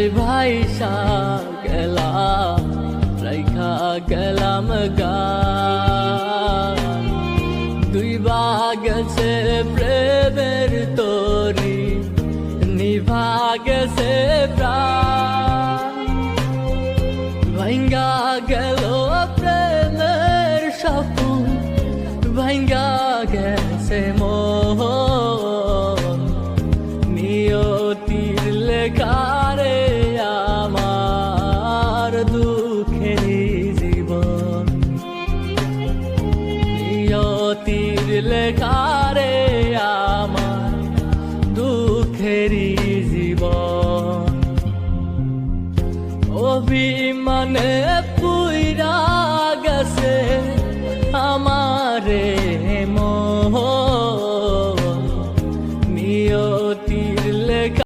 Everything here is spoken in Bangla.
দরিয়ায় ভাইসা গেলাম রাইখা গেলাম গা দুই গেছে প্রেমের তরি নিভা গেছে ভাঙ্গা গেল প্রেমের স্বপ্ন। ভাঙ্গা গেছে মোহন নিয়তির লেখারে দিলে কারে আমার দুঃখেরই জীবন? অভিমানে পুইরা গেছে আমারে মো নিয়তি